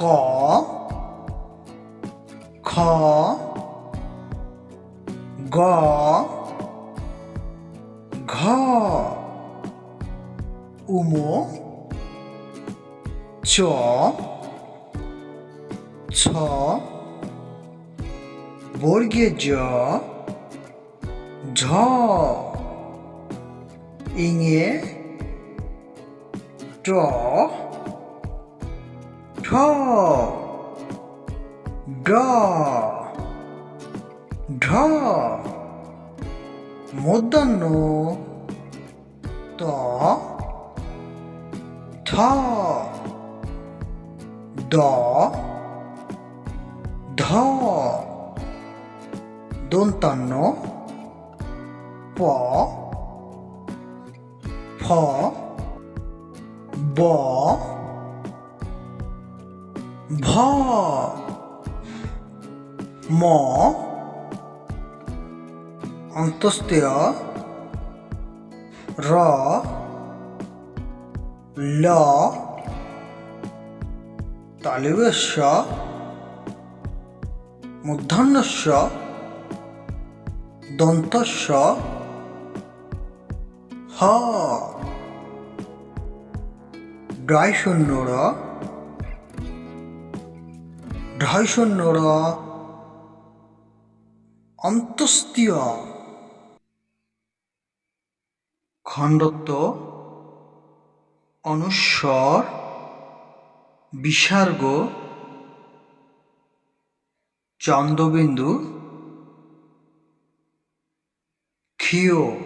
ক খ গ ঘ উমো চ ছ বর্গে জ ঝ ইঙে ট ঠ ড ঢ মূর্ধন্য ত থ দ ধ দন্তান্ন প ফ ব ভ ম অন্তস্তেয় র ল তালিবেশ্য মূর্ধন্যস্য দন্তস্য হ ডয় শূন্য র ঢয় শূন্য র অন্তস্তীয় খণ্ডত্ব অনুস্বর বিসর্গ চন্দ্রবিন্দু ক্ষীয়।